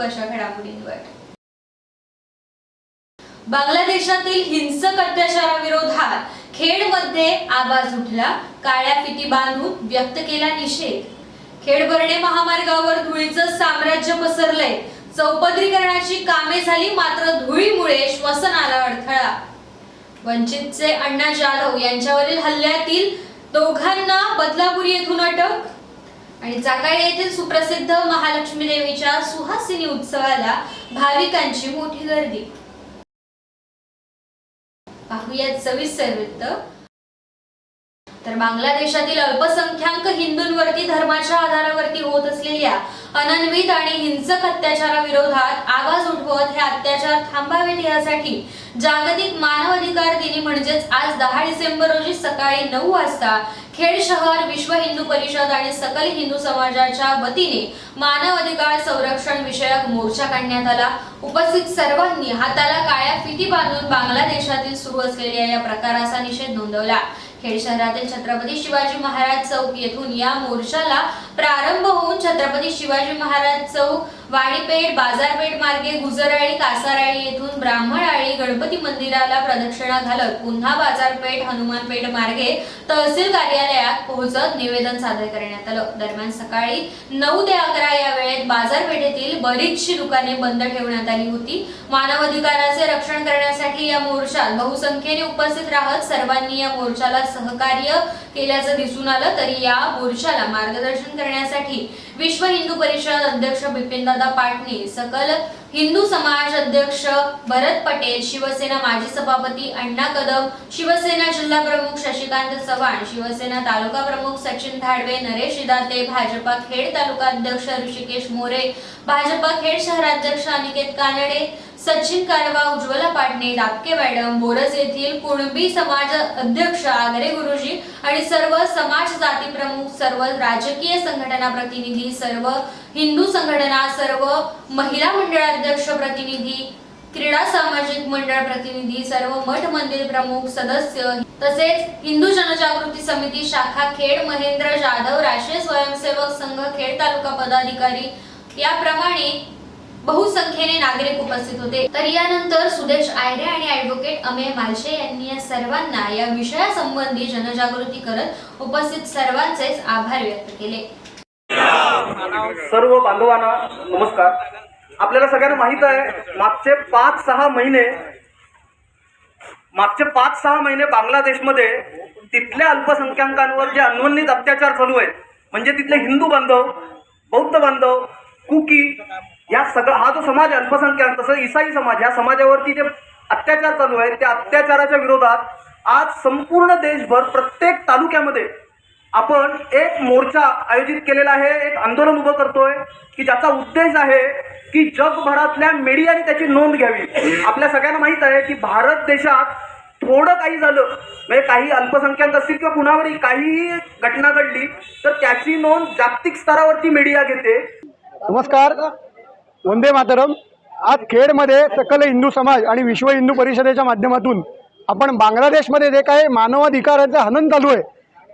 काही महत्त्वाच्या घडामोडींवर. बांगलादेशातील हिंसक अत्याचाराविरोधात खेडमध्ये आवाज उठला. काळ्या फिती बांधून व्यक्त केला निषेध. खेड बर्णे महामार्गावर धुळीचं साम्राज्य पसरलंय. चौपदरीकरणाची कामे झाली मात्र धुळीमुळे श्वसनाला अडथळा. वंचितचे अण्णा जाधव यांच्यावरील हल्ल्यातील दोघांना बदलापूर येथून अटक आणि चाकाळी येथील सुप्रसिद्ध महालक्ष्मी देवीच्या सुहासिनी उत्सवाला भाविकांची मोठी गर्दी. पाहुयात सविस्तर वृत्त. तर बांगलादेशातील अल्पसंख्याक हिंदूंवरती धर्माच्या आधारावरती होत असलेल्या अनन्वित आणि हिंसक अत्याचाराविरोधात आवाज उठवत हे अत्याचार थांबावेत यासाठी. जागतिक मानव अधिकार दिनी म्हणजेच आज दहा डिसेंबर रोजी सकाळी नऊ वाजता खेड शहर विश्व हिंदू परिषद आणि सकल हिंदू समाजाच्या वतीने मानव अधिकार संरक्षण विषयक मोर्चा काढण्यात आला. उपस्थित सर्वांनी हाताला काळ्या फिती बांधून बांगलादेशातील सुरू असलेल्या या प्रकाराचा निषेध नोंदवला. खेड शहरातील छत्रपती शिवाजी महाराज चौक येथून या मोर्चाला प्रारंभ होऊन छत्रपती शिवाजी महाराज चौक वाडीपेठ बाजारपेठ मार्गे गुजराळी कासाराळी येथून ब्राह्मणाळी गणपती मंदिराला प्रदक्षिणा घालत पुन्हा बाजारपेठ हनुमानपेठ मार्गे तहसील कार्यालयात पोहोचत निवेदन सादर करण्यात आलं. दरम्यान सकाळी नऊ ते अकरा या वेळेत बाजारपेठेतील बरीचशी दुकाने बंद ठेवण्यात आली होती. मानव अधिकाराचे रक्षण करण्यासाठी या मोर्चात बहुसंख्येने उपस्थित राहत सर्वांनी या मोर्चाला सहकार्य केल्याचं दिसून आलं. तरी या मोर्चाला मार्गदर्शन करण्यासाठी विश्व हिंदू परिषद अध्यक्ष बिपिन बिपिनदादा पाटणी सकल हिंदू समाज अध्यक्ष भरत पटेल शिवसेना माजी सभापती अण्णा कदम शिवसेना जिल्हा प्रमुख शशिकांत चव्हाण शिवसेना तालुका प्रमुख सचिन धाडवे नरेश इदाते भाजपा खेड तालुका अध्यक्ष ऋषिकेश मोरे भाजपा खेड शहराध्यक्ष अनिकेत कानडे सचिन कारवा उज्ज्वला पाटणे दापके मॅडम बोरज येथील कुणबी समाज अध्यक्ष आगरे गुरुजी आणि सर्व समाज जाती प्रमुख सर्व राजकीय संघटना प्रतिनिधी सर्व हिंदू संघटना सर्व महिला मंडळाध्यक्ष प्रतिनिधी क्रीडा सामाजिक मंडळ प्रतिनिधी सर्व मठ मंदिर प्रमुख सदस्य तसेच हिंदू जनजागृती समिती शाखा खेड महेंद्र जाधव राष्ट्रीय स्वयंसेवक संघ खेड तालुका पदाधिकारी. याप्रमाणे बहुसंख्येने नागरिक उपस्थित होते. तर यानंतर सुदेश आयरे आणि ऍडव्होकेट अमेय मालशे यांनी या सर्वांना या विषयासंबंधी जनजागृती करत उपस्थित सर्वांचेच आभार व्यक्त केले. सर्व बांधवांना नमस्कार. आपल्याला सगळ्यांना माहीत आहे मागचे पाच सहा महिने मागचे पाच सहा महिने बांगलादेशमध्ये तिथल्या अल्पसंख्याकांवर जे अन्वन्नित अत्याचार चालू आहेत म्हणजे तिथले हिंदू बांधव बौद्ध बांधव कुकी या सगळं हा जो समाज अल्पसंख्याक तसं इसाई समाज या समाजावरती जे अत्याचार चालू आहेत त्या अत्याचाराच्या विरोधात आज संपूर्ण देशभर प्रत्येक तालुक्यामध्ये आपण एक मोर्चा आयोजित केलेला आहे एक आंदोलन उभं करतोय की ज्याचा उद्देश आहे की जगभरातल्या मीडियाने त्याची नोंद घ्यावी. आपल्या सगळ्यांना माहीत आहे की भारत देशात थोडं काही झालं म्हणजे काही अल्पसंख्याक असतील किंवा कुणावरही काहीही घटना घडली तर त्याची नोंद जागतिक स्तरावरती मीडिया घेते. नमस्कार. वंदे मातरम. आज खेडमध्ये सकल हिंदू समाज आणि विश्व हिंदू परिषदेच्या माध्यमातून आपण बांगलादेशमध्ये जे काही मानवाधिकाराचं हनन चालू आहे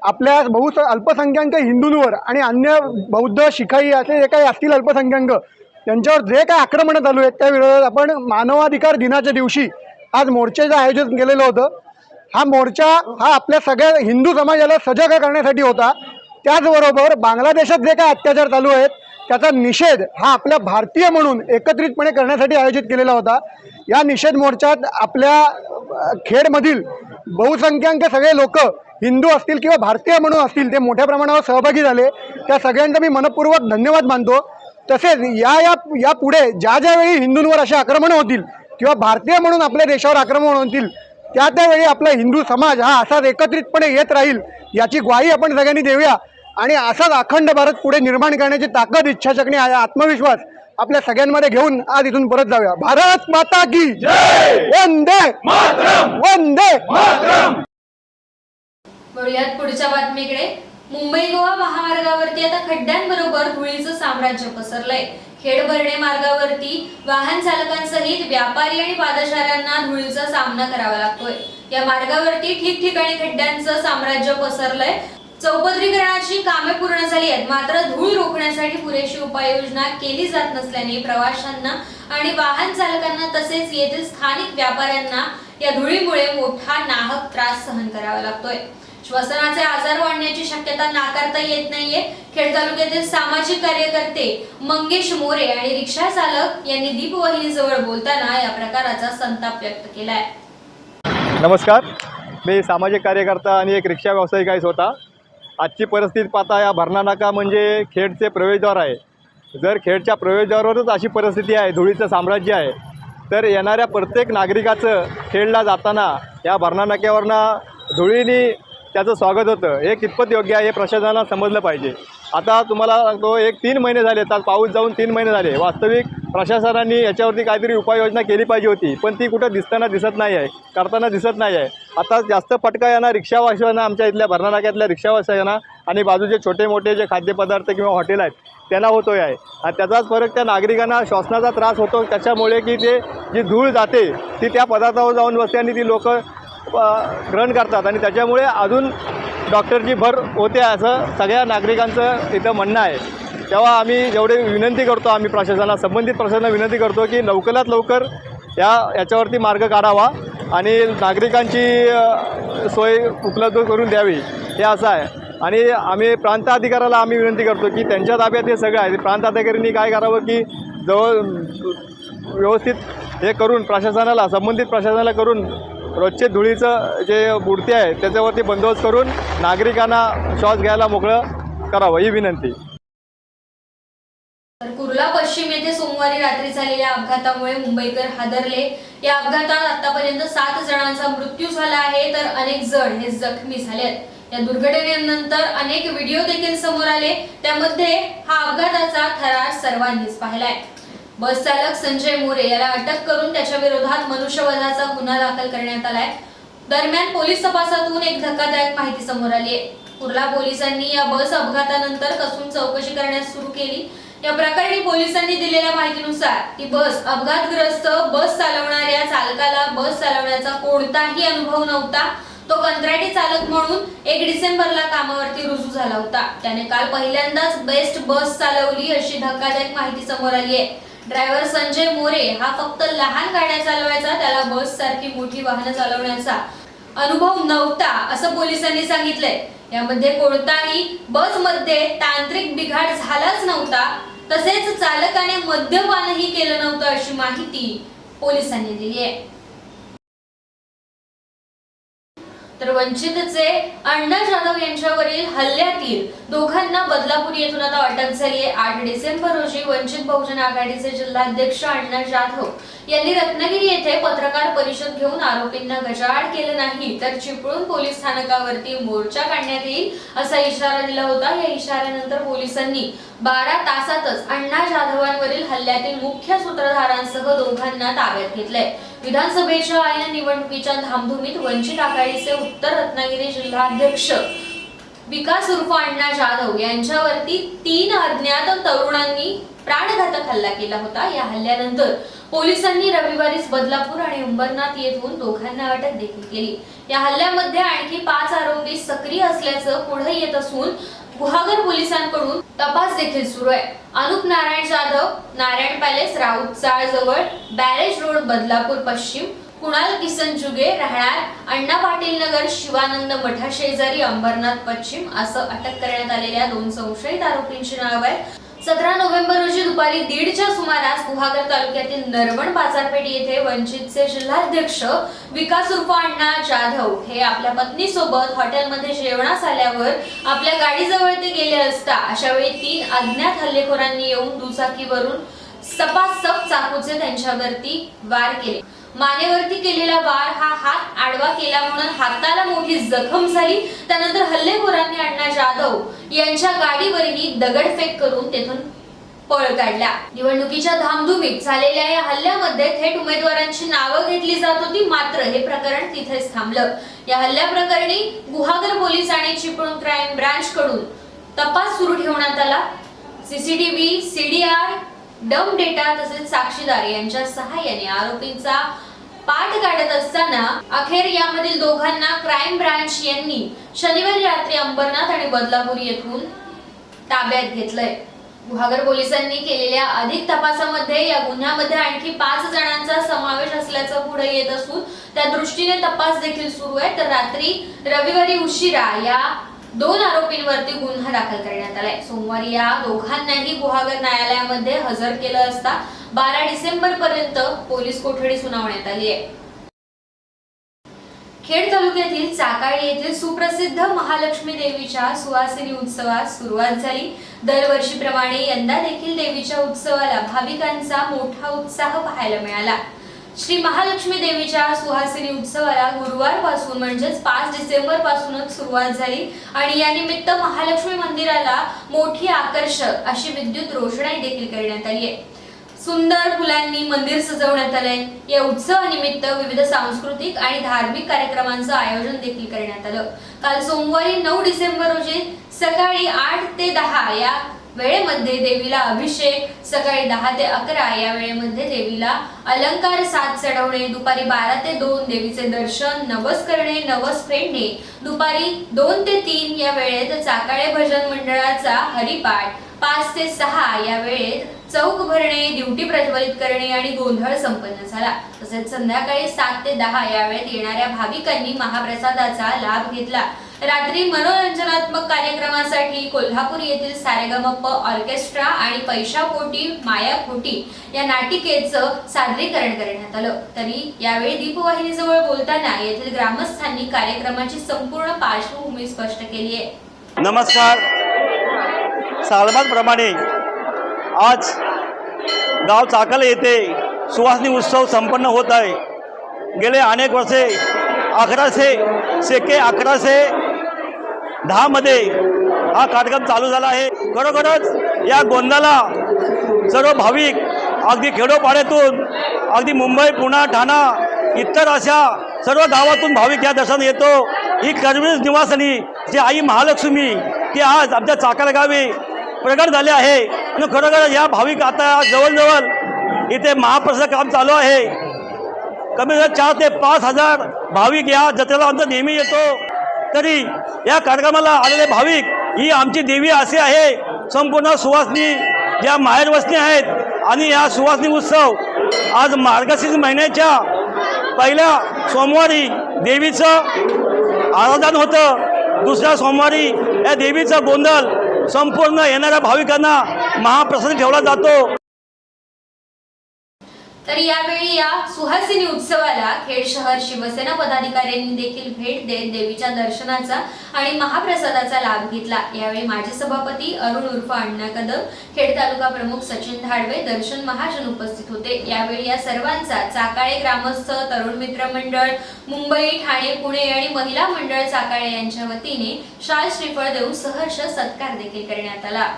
आपल्या बहु अल्पसंख्याक हिंदूंवर आणि अन्य बौद्ध शिखाई असे जे काही असतील अल्पसंख्याक त्यांच्यावर जे काही आक्रमणं चालू आहेत त्या विरोधात आपण मानवाधिकार दिनाच्या दिवशी आज मोर्चाचं आयोजन केलेलं होतं. हा मोर्चा हा आपल्या सगळ्या हिंदू समाजाला सजग करण्यासाठी होता. त्याचबरोबर बांगलादेशात जे काही अत्याचार चालू आहेत त्याचा निषेध हा आपल्या भारतीय म्हणून एकत्रितपणे करण्यासाठी आयोजित केलेला होता. या निषेध मोर्चात आपल्या खेडमधील बहुसंख्याक सगळे लोक हिंदू असतील किंवा भारतीय म्हणून असतील ते मोठ्या प्रमाणावर सहभागी झाले. त्या सगळ्यांचा मी मनपूर्वक धन्यवाद मानतो. तसेच या या या पुढे ज्या ज्यावेळी हिंदूंवर असे आक्रमणं होतील किंवा भारतीय म्हणून आपल्या देशावर आक्रमण होतील त्या त्यावेळी आपला हिंदू समाज हा असाच एकत्रितपणे येत राहील याची ग्वाही आपण सगळ्यांनी देऊया. आणि असाच अखंड भारत पुढे निर्माण करण्याची ताकद इच्छाशक्ती आणि आत्मविश्वास आपल्या सगळ्यांमध्ये घेऊन आज इथून परत जाऊया. भारत माता की वंदे वंदे वळूयात पुढच्या बातमीकडे. मुंबई गोवा महामार्गावरती आता खड्ड्यांबरोबर धुळीचं साम्राज्य पसरलंय. खेड भरणे मार्गावरती वाहन चालकांसहित व्यापारी आणि पादचाऱ्यांना धुळीचा सामना करावा लागतोय. या मार्गावरती ठिकठिकाणी खड्ड्यांचं साम्राज्य पसरलंय. चौपदरीकरणाची कामे पूर्ण झाली आहेत. मात्र धूळ रोखण्यासाठी पुरेशी उपाययोजना केली जात नसल्याने प्रवाशांना आणि वाहन चालकांना तसेच येथील स्थानिक व्यापाऱ्यांना या धुळीमुळे मोठा नाहक त्रास सहन करावा लागतोय. श्वसनाचे आजार वाढण्याची शक्यता नाकारता येत नाहीये. खेड तालुक्यातील सामाजिक कार्यकर्ते मंगेश मोरे आणि रिक्षा चालक यांनी दीपवाहिनीजवळ बोलताना या प्रकाराचा संताप व्यक्त केलाय. नमस्कार. मी सामाजिक कार्यकर्ता आणि एक रिक्षा व्यावसायिक आहे स्वतः. आजची परिस्थिती पाहता या भरणा नाका म्हणजे खेडचे प्रवेशद्वार आहे. जर खेडच्या प्रवेशद्वारावरच अशी परिस्थिती आहे धुळीचं साम्राज्य आहे तर येणाऱ्या प्रत्येक नागरिकाचं खेडला जाताना या भरणा नाक्यावरनं धुळीनी त्याचं स्वागत होतं. हे कितपत योग्य आहे हे प्रशासनाला समजलं पाहिजे. आता तुम्हाला सांगतो एक तीन महिने झाले तर पाऊस जाऊन तीन महिने झाले. वास्तविक प्रशासनाने याच्यावरती काहीतरी उपाययोजना केली पाहिजे होती पण ती कुठं दिसताना दिसत नाही आहे करताना दिसत नाही आहे. आता जास्त फटका यांना रिक्षावाशांना आमच्या इथल्या भरणानाक्यातल्या रिक्षावाशांना आणि बाजूचे छोटे मोठे जे खाद्यपदार्थ किंवा हॉटेल आहेत त्यांना होतो आहे. आणि त्याचाच फरक त्या नागरिकांना श्वासनाचा त्रास होतो त्याच्यामुळे की ते जी धूळ जाते ती त्या पदार्थावर जाऊन बसते आणि ती लोक ग्रहण करतात. आणि त्याच्यामुळे अजून डॉक्टरची भर होते असं सगळ्या नागरिकांचं इथं म्हणणं आहे. तेव्हा आम्ही जेवढे विनंती करतो आम्ही प्रशासनाला संबंधित प्रशासनाला विनंती करतो की लवकरात लवकर या याच्यावरती मार्ग काढावा आणि नागरिकांची सोय उपलब्ध करून द्यावी. हे असं आहे. आणि आम्ही प्रांत अधिकाऱ्याला आम्ही विनंती करतो की त्यांच्या ताब्यात हे सगळं आहे. प्रांत अधिकाऱ्यांनी काय करावं की जवळ व्यवस्थित हे करून प्रशासनाला संबंधित प्रशासनाला करून रोजचे धुळीचं जे बुडते आहे त्याच्यावरती बंदोबस्त करून नागरिकांना श्वास घ्यायला मोकळं करावं ही विनंती. तर कुर्ला पश्चिम येथे सोमवारी रात्री झालेल्या अपघातामुळे मुंबईकर हादरले. या अपघातात आतापर्यंत सात जणांचा मृत्यू झाला आहे तर अनेक जण हे जखमी झालेत. या दुर्घटनेनंतर अनेक व्हिडिओ देखील समोर आले. त्यामध्ये हा अपघाताचा थरार सर्वांनीच पाहिलाय. बस चालक संजय मोरे याला अटक करून त्याच्या विरोधात मनुष्यवधाचा गुन्हा दाखल करण्यात आलाय. दरम्यान पोलीस तपासातून एक धक्कादायक माहिती समोर आली आहे. कुर्ला पोलिसांनी या बस अपघातानंतर कसून चौकशी करण्यास सुरू केली. या प्रकरणी पोलिसांनी दिलेल्या माहितीनुसार ती बस अपघातग्रस्त बस चालवणाऱ्या चालकाला बस चालवण्याचा कोणताही अनुभव नव्हता. तो कंत्राटी चालक म्हणून एक डिसेंबरला कामावरती रुजू झाला होता. त्याने काल पहिल्यांदाच बेस्ट बस चालवली अशी धक्कादायक माहिती समोर आली आहे. ड्रायव्हर संजय मोरे हा फक्त लहान गाड्या चालवायचा त्याला बस सारखी मोठी वाहनं चालवण्याचा अनुभव नव्हता असं पोलिसांनी सांगितलंय. यामध्ये कोणताही बसमध्ये तांत्रिक बिघाड झालाच नव्हता तसेच चालकाने मद्यपानही केलं नव्हतं अशी माहिती पोलिसांनी दिली आहे. तर वंचितचे अण्णा जाधव यांच्यावरील हल्ल्यातील दोघांना बदलापूर येथून आता अटक झाली आहे. आठ डिसेंबर रोजी वंचित बहुजन आघाडीचे जिल्हाध्यक्ष अण्णा जाधव यांनी रत्नागिरी येथे पत्रकार परिषद घेऊन आरोपींना गजाआड केलं नाही तर चिपळूण पोलीस स्थानकावरती मोर्चा काढण्यात येईल असा इशारा दिला होता. या इशाऱ्यानंतर पोलिसांनी बारा तासातच अण्णा जाधवांवरील हल्ल्यातील मुख्य सूत्रधारांसह दोघांना ताब्यात घेतलंय. विधानसभेच्या या निवडणुकीच्या धामधुमीत वंचित आघाडीचे उत्तर रत्नागिरी जिल्हाध्यक्ष विकास उर्फ अण्णा जाधव यांच्यावरती तीन अज्ञात तरुणांनी प्राणघातक हल्ला केला होता. या हल्ल्यानंतर पोलिसांनी रविवारीच बदलापूर आणि अंबरनाथ येथून दोघांना अटक देखील केली. या हल्ल्यामध्ये आणखी पाच आरोपी सक्रिय असल्याचं पुढे येत असून गुहागर पोलिसांकडून तपास देखील सुरू आहे. अनुप नारायण जाधव नारायण पॅलेस राऊत चाळ जवळ बॅरेज रोड बदलापूर पश्चिम कुणाल किसन जुगे राहणार अण्णा पाटील नगर शिवानंद मठा शेजारी अंबरनाथ पश्चिम असं अटक करण्यात आलेल्या दोन संशयित आरोपींची नाव आहेत. सतरा नोव्हेंबर रोजी दुपारी दीडच्या सुमारास गुहागर तालुक्यातील नरवण बाजारपेठ येथे वंचितचे जिल्हाध्यक्ष विकास उर्फ अण्णा जाधव हे आपल्या पत्नीसोबत हॉटेलमध्ये जेवणास आल्यावर आपल्या गाडीजवळ ते गेले असता अशावेळी तीन अज्ञात हल्लेखोरांनी येऊन दुचाकीवरून सपासप चाकूचे त्यांच्यावरती वार केले. मानेवरती केलेला वार हा हात आडवा केला म्हणून हाताला मोठी जखम झाली. त्यानंतर हल्लेखोरांनी अण्णा जाधव यांच्या गाडीवरही दगडफेक करून तेथून पळ काढला. निवडणुकीच्या धामधुमीत झालेल्या या हल्ल्यामध्ये थेट उमेदवारांची नावं घेतली जात होती मात्र हे प्रकरण तिथेच थांबलं. या हल्ल्याप्रकरणी गुहागर पोलीस आणि चिपळूण क्राईम ब्रांच कडून तपास सुरू ठेवण्यात आला. सीसीटीव्ही सीडीआर डम डेटा तसेच साक्षीदार यांच्या सहाय्याने आरोपींचा पाठ काढत असताना अखेर यामधील दोघांना क्राईम ब्रांच यांनी शनिवारी रात्री अंबरनाथ आणि बदलापूर येथून ताब्यात घेतलंय. गुहागर पोलिसांनी केलेल्या अधिक तपासामध्ये या गुन्ह्यामध्ये आणखी पाच जणांचा समावेश असल्याचं पुढे येत असून त्या दृष्टीने तपास देखील सुरू आहे. तर रात्री रविवारी उशिरा या दोन आरोपींवरती गुन्हा दाखल करण्यात आलाय. सोमवारी या दोघांनाही गुहागर न्यायालयामध्ये हजर केलं असता बारा डिसेंबर पर्यंत पोलीस कोठडी सुनावण्यात आली आहे. खेड तालुक्यातील चाकाळी येथील सुप्रसिद्ध महालक्ष्मी देवीच्या सुवासिनी उत्सवास सुरुवात झाली. दरवर्षीप्रमाणे यंदा देखील देवीच्या उत्सवाला भाविकांचा मोठा उत्साह पाहायला मिळाला. श्री महालक्ष्मी देवीच्या सुहासिनी उत्सवाला गुरुवारपासून म्हणजेच पाच डिसेंबर पासूनच सुरुवात झाली आणि या निमित्त महालक्ष्मी मंदिराला मोठी आकर्षक अशी विद्युत रोषणाई देखील करण्यात आली आहे. सुंदर फुलांनी मंदिर सजवण्यात आलंय. या उत्सवानिमित्त विविध सांस्कृतिक आणि धार्मिक कार्यक्रमांचं आयोजन देखील करण्यात आलं. काल सोमवारी नऊ डिसेंबर रोजी सकाळी आठ ते दहा या वेळेमध्ये देवीला अभिषेक सकाळी दहा ते अकरा या वेळेमध्ये देवीला अलंकार साथ चढवणे दुपारी बारा ते दोन देवीचे दर्शन नवस करणे नवस फेडणे दुपारी दोन ते तीन या वेळेत चाकाळे भजन मंडळाचा हरिपाठ पाच ते सहा या वेळेत चौक भरणे ड्युटी प्रज्वलित करणे आणि गोंधळ संपन्न झाला. तसेच संध्याकाळी सात ते दहा या वेळेत येणाऱ्या भाविकांनी महाप्रसादाचा लाभ घेतला. रात्री मनोरंजनात्मक कार्यक्रमासाठी कोल्हापूर येथील सारेगमप ऑर्केस्ट्रा आणि पैशापोटी मायापोटी या नाटिकेचं सादरीकरण करण्यात आलं. तरी यावेळी दीपवाहिनीजवळ बोलताना येथील ग्रामस्थांनी कार्यक्रमाची संपूर्ण पार्श्वभूमी स्पष्ट केली आहे. नमस्कार. सालमानप्रमाणे आज गाव चाकल येथे सुवासनी उत्सव संपन्न होत आहे. गेले अनेक वर्षे अकराशे शेके अकराशे दहामध्ये हा कार्यक्रम चालू झाला आहे. खरोखरच या गोंदाला सर्व भाविक अगदी खेडोपाड्यातून अगदी मुंबई पुणा ठाणा इतर अशा सर्व गावातून भाविक या दर्शन येतो ही करवीर निवासनी जी आई महालक्ष्मी ती आज आमच्या चाकाला गावी प्रगट झाले आहे. आणि खरोखर या भाविक आता जवळजवळ इथे महाप्रसाद काम चालू आहे. कमी कमी चार ते पाच हजार भाविक या जत्रेला आमचा नेहमी येतो. तरी या कार्यक्रमाला आलेले भाविक ही आमची देवी असे आहे. संपूर्ण सुवासनी ज्या माहेर वस्ती आहेत आणि या सुवासनी उत्सव आज मार्गशीर्ष महिन्याच्या पहिल्या सोमवारी देवीचं आराधन होतं. दुसऱ्या सोमवारी या देवीचा गोंधळ संपूर्ण येणाऱ्या भाविकांना महाप्रसाद ठेवला जातो. तर यावेळी या सुहासिनी उत्सवाला खेड शहर शिवसेना पदाधिकाऱ्यांनी देखील भेट देत देवीच्या दर्शनाचा आणि महाप्रसादाचा लाभ घेतला. यावेळी माजी सभापती अरुण उर्फ अण्णा कदम खेड तालुका प्रमुख सचिन धाडवे दर्शन महाजन उपस्थित होते. यावेळी या सर्वांचा चाकाळे ग्रामस्थ तरुण मित्र मंडळ मुंबई ठाणे पुणे आणि महिला मंडळ चाकाळे यांच्या वतीने शाल श्रीफळ देऊन सहर्ष सत्कार देखील करण्यात आला.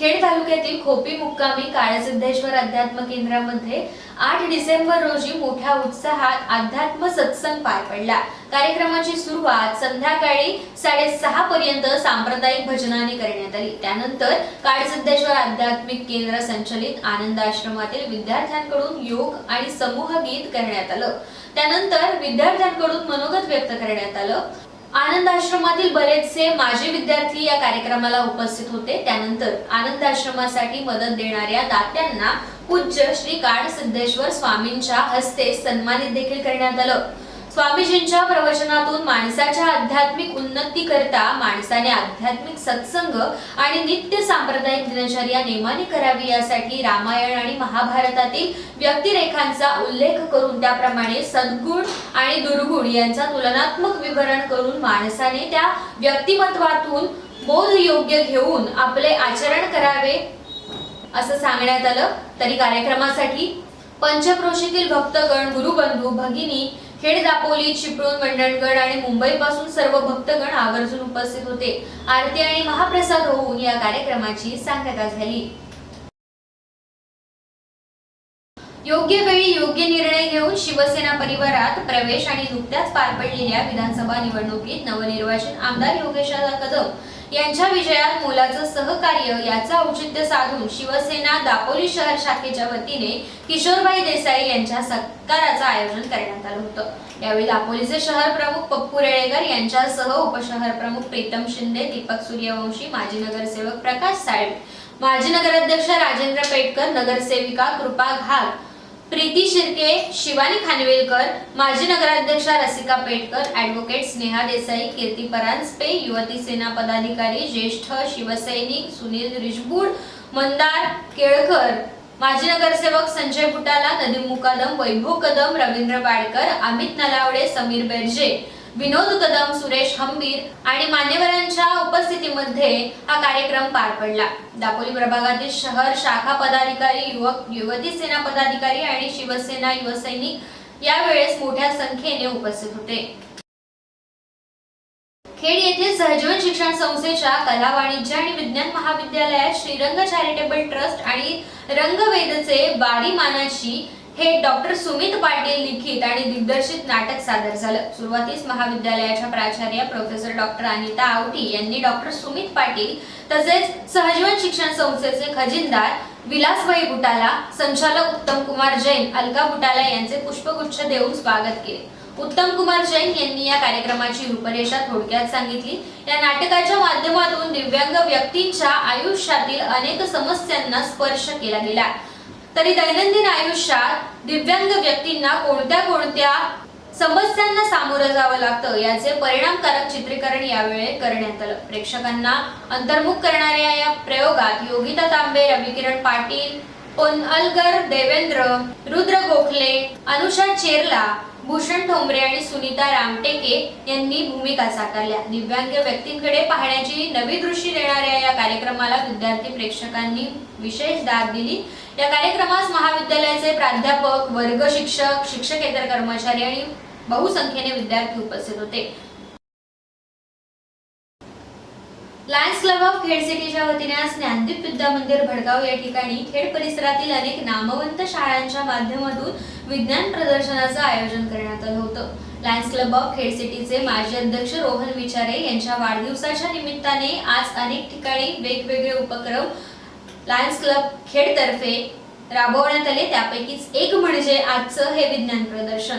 खेड तालुक्यातील खोपी मुक्कामी काळसिद्धेश्वर अध्यात्म केंद्रामध्ये आठ डिसेंबर रोजी मोठ्या उत्साहात अध्यात्म सत्संग पार पडला. कार्यक्रमाची सुरुवात संध्याकाळी साडेसहा पर्यंत सांप्रदायिक भजनाने करण्यात आली. त्यानंतर काळसिद्धेश्वर आध्यात्मिक केंद्र संचलित आनंद आश्रमातील विद्यार्थ्यांकडून योग आणि समूह गीत करण्यात आलं. त्यानंतर विद्यार्थ्यांकडून मनोगत व्यक्त करण्यात आलं. आनंद आश्रमातील बरेचसे माजी विद्यार्थी या कार्यक्रमाला उपस्थित होते. त्यानंतर आनंद आश्रमासाठी मदत देणाऱ्या दात्यांना पूज्य श्री काड सिद्धेश्वर स्वामींच्या हस्ते सन्मानित देखील करण्यात आलं. स्वामीजींच्या प्रवचनातून माणसाच्या आध्यात्मिक उन्नती करता माणसाने आध्यात्मिक सत्संग आणि नित्य सांप्रदायिक दिनचर्या नेमाने करावी यासाठी रामायण आणि महाभारतातील व्यक्तिरेखांचा उल्लेख करून त्याप्रमाणे सद्गुण आणि दुर्गुण यांचा तुलनात्मक विवरण करून माणसाने त्या व्यक्तिमत्वातून बोध योग्य घेऊन आपले आचरण करावे असं सांगण्यात आलं. तरी कार्यक्रमासाठी पंचक्रोशीतील भक्तगण गुरुबंधू भगिनी खेड दापोली चिपळूण मंडणगड आणि मुंबईपासून सर्व भक्तगण आवर्जून उपस्थित होते. आरती आणि महाप्रसाद होऊन या कार्यक्रमाची सांगता झाली. योग्य वेळी योग्य निर्णय घेऊन शिवसेना परिवारात प्रवेश आणि नुकत्याच पार पडलेल्या विधानसभा निवडणुकीत नवनिर्वाचित आमदार योगेश कदम यांच्या विजयात मोलाचं सहकार्य याचं औचित्य साधून शिवसेना दापोली शहर शाखेच्या वतीने किशोरभाई देसाई यांच्या सत्काराचं आयोजन करण्यात आलं होतं. यावेळी दापोलीचे शहर प्रमुख पप्पू रेळेकर यांच्यासह उपशहर प्रमुख प्रीतम शिंदे दीपक सूर्यवंशी माजी नगरसेवक प्रकाश साळवे माजी नगराध्यक्ष राजेंद्र पेटकर नगरसेविका कृपा घाग प्रीती शिर्के शिवानी खानवेलकर माजी नगराध्यक्षा रसिका पेटकर ॲडव्होकेट स्नेहा देसाई कीर्ती परांजपे युवती सेना पदाधिकारी ज्येष्ठ शिवसैनिक सुनील रिजबूड मंदार केळकर माजी नगरसेवक संजय बुटाला नदीम मुकादम वैभव कदम रवींद्र बाडकर अमित नलावडे समीर बेर्जे. विनोद कदम सुरेश हंबीर आणि मान्यवरांच्या उपस्थितीमध्ये हा कार्यक्रम पार पडला. दापोली प्रभागातील शहर शाखा पदाधिकारी युवक युवती सेना पदाधिकारी आणि शिवसेना युवसैनिक यावेळेस मोठ्या संख्येने उपस्थित होते. खेड येथील सहजीवन शिक्षण संस्थेच्या कला वाणिज्य आणि विज्ञान महाविद्यालयात श्रीरंग चॅरिटेबल ट्रस्ट आणि रंगवेदचे बारी मानाची हे डॉक्टर सुमित पाटील लिखित आणि दिग्दर्शित नाटक सादर झालं. सुरुवातीस महाविद्यालयाच्या प्राचार्य प्रोफेसर डॉक्टर अनिता आवटी यांनी डॉक्टर सुमित पाटील तसेच सहजीवन शिक्षण संस्थेचे खजिनदार विलासभाई बुटाला संचालक उत्तम कुमार जैन अलका बुटाला यांचे पुष्पगुच्छ देऊन स्वागत केले. उत्तम कुमार जैन यांनी या कार्यक्रमाची रूपरेषा थोडक्यात सांगितली. या नाटकाच्या माध्यमातून दिव्यांग व्यक्तींच्या आयुष्यातील अनेक समस्यांना स्पर्श केला गेला. तरी दैनंदिन आयुष्यात दिव्यांग व्यक्तींना कोणत्या कोणत्या समस्यांना सामोरं जावं लागतं याचे परिणामकारक चित्रीकरण यावेळी करण्यात आलं. प्रेक्षकांना अंतर्मुख करणाऱ्या या प्रयोगात योगिता तांबे रविकिरण पाटील पोनअलगर देवेंद्र रुद्र गोखले अनुषा चेरला भूषण ठोंबरे आणि सुनीता रामटेके यांनी भूमिका साकारल्या. दिव्यांग व्यक्तींकडे पाहण्याची नवी दृष्टी देणाऱ्या या कार्यक्रमाला विद्यार्थी प्रेक्षकांनी विशेष दाद दिली. या कार्यक्रमास महाविद्यालयाचे प्राध्यापक वर्ग शिक्षक शिक्षकेतर कर्मचारी आणि बहुसंख्येने विद्यार्थी उपस्थित होते. लायन्स क्लब ऑफ खेड सिटीच्या वतीने आज ज्ञानदीप विद्या मंदिर भडगाव या ठिकाणी खेड परिसरातील अनेक नामवंत शाळांच्या माध्यमातून विज्ञान प्रदर्शनाचं आयोजन करण्यात आलं होतं. लायन्स क्लब ऑफ खेड सिटीचे माजी अध्यक्ष रोहन विचारे यांच्या वाढदिवसाच्या निमित्ताने आज अनेक ठिकाणी वेगवेगळे उपक्रम लायन्स क्लब खेडतर्फे राबवण्यात आले. त्यापैकीच एक म्हणजे आजचं हे विज्ञान प्रदर्शन.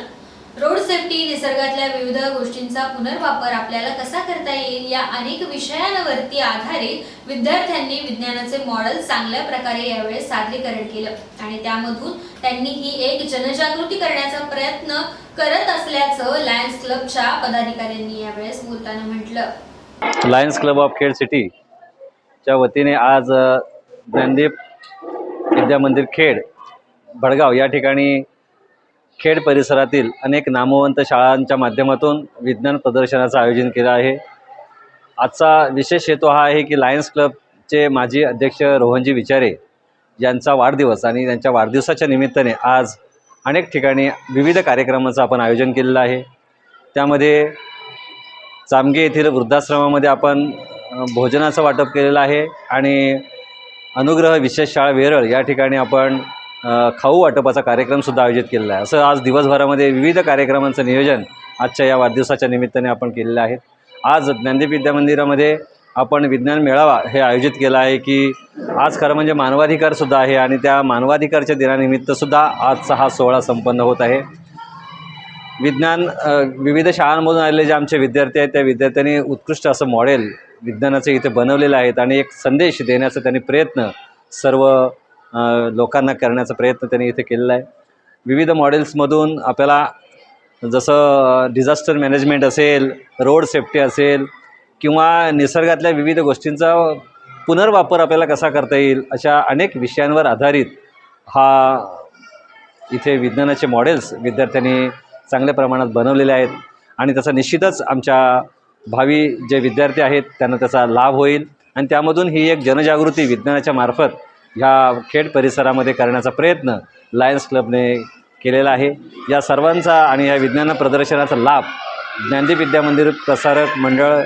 रोड सेफ्टी निसर्गातल्या विविध गोष्टींचा पुनर्वापर आपल्याला कसा करता येईल या अनेक विषयांवरती आधारित विद्यार्थ्यांनी विज्ञानाचे मॉडेल चांगल्या प्रकारे यावेळेस सादरीकरण केलं. आणि त्यामधून त्यांनी ही एक जनजागृती करण्याचा प्रयत्न करत असल्याचं लायन्स क्लबच्या पदाधिकाऱ्यांनी यावेळेस बोलताना म्हटलं. Lions Club of Khed City च्या वतीने आज अ, ज्ञानदीप विद्या मंदिर खेड भडगाव या ठिकाणी खेड परिसरातील अनेक नामवंत शाळांच्या माध्यमातून विज्ञान प्रदर्शनाचं आयोजन केलं आहे. आजचा विशेष हेतू हा आहे की लायन्स क्लबचे माजी अध्यक्ष रोहनजी विचारे यांचा वाढदिवस आणि त्यांच्या वाढदिवसाच्या निमित्ताने आज अनेक ठिकाणी विविध कार्यक्रमाचं आपण आयोजन केलेलं आहे. त्यामध्ये चामगे येथील वृद्धाश्रमामध्ये आपण भोजनाचं वाटप केलेलं आहे आणि अनुग्रह विशेष शाळा वेरळ या ठिकाणी आपण खाऊ वाटपाचा कार्यक्रमसुद्धा आयोजित केलेला आहे. असं आज दिवसभरामध्ये विविध कार्यक्रमांचं नियोजन आजच्या या वाढदिवसाच्या निमित्ताने आपण केलेलं आहे. आज ज्ञानदेव विद्या मंदिरामध्ये आपण विज्ञान मेळावा हे आयोजित केला आहे की आज खरं म्हणजे मानवाधिकारसुद्धा आहे आणि त्या मानवाधिकारच्या दिनानिमित्तसुद्धा आजचा हा सोहळा संपन्न होत आहे. विज्ञान विविध शाळांमधून आलेले जे आमचे विद्यार्थी आहेत त्या विद्यार्थ्यांनी उत्कृष्ट असं मॉडेल विज्ञानाचं इथे बनवलेलं आहेत आणि एक संदेश देण्याचा त्यांनी प्रयत्न सर्व लोकांना करण्याचा प्रयत्न त्यांनी इथे केलेला आहे. विविध मॉडेल्समधून आपल्याला जसं डिझास्टर मॅनेजमेंट असेल रोड सेफ्टी असेल किंवा निसर्गातल्या विविध गोष्टींचा पुनर्वापर आपल्याला कसा करता येईल अशा अनेक विषयांवर आधारित हा इथे विज्ञानाचे मॉडेल्स विद्यार्थ्यांनी चांगल्या प्रमाणात बनवलेले आहेत. आणि त्याचा निश्चितच आमच्या भावी जे विद्यार्थी आहेत त्यांना त्याचा लाभ होईल. आणि त्यामधून ही एक जनजागृती विज्ञानाच्या मार्फत ह्या खेड परिसरामध्ये करण्याचा प्रयत्न लायन्स क्लबने केलेला आहे. या सर्वांचा आणि या विज्ञान प्रदर्शनाचा लाभ ज्ञानदीप विद्या मंदिर प्रसारक मंडळ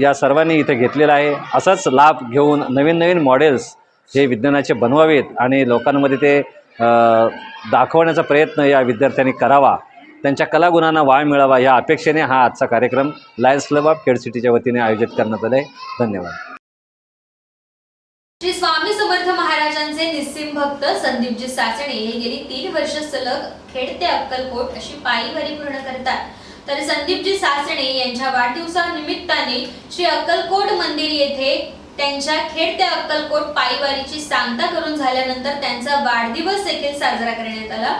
या सर्वांनी इथे घेतलेला आहे. असाच लाभ घेऊन नवीन नवीन मॉडेल्स हे विज्ञानाचे बनवावेत आणि लोकांमध्ये ते दाखवण्याचा प्रयत्न या विद्यार्थ्यांनी करावा. त्यांच्या कलागुणांना वाव मिळावा या अपेक्षेने हा आजचा कार्यक्रम लायन्स क्लब ऑफ खेड सिटीच्या वतीने आयोजित करण्यात आला आहे धन्यवाद श्री स्वामी समर्थ महाराजांचे निस्सिम भक्त संदीपजी सासणे हे गेली तीन वर्ष सलग खेड ते अक्कलकोट अशी पायीवारी पूर्ण करतात. तर संदीपजी सासणे यांच्या वाढदिवसानिमित्ताने श्री अक्कलकोट मंदिर येथे त्यांच्या खेड ते अक्कलकोट पायीवारीची सांगता करून झाल्यानंतर त्यांचा वाढदिवस देखील साजरा करण्यात आला.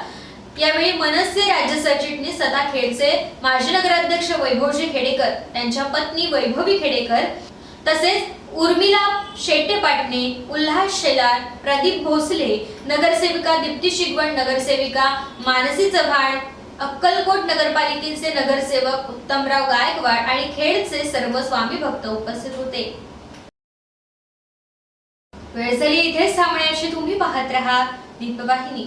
यावेळी मनसे राज्य सरचिटणीस तथा खेडचे माजी नगराध्यक्ष वैभवजी खेडेकर त्यांच्या पत्नी वैभवी खेडेकर तसेच उर्मिला शेट्टे पाटणे उल्हास शेलार प्रदीप भोसले नगरसेविका दीप्ती शिगवण नगरसेविका मानसी चव्हाण अक्कलकोट नगरपालिकेचे नगरसेवक उत्तमराव गायकवाड आणि खेडचे सर्व स्वामी भक्त उपस्थित होते. वेळ झाली इथेच थांबण्याची. तुम्ही पाहत राहा दीपवाहिनी.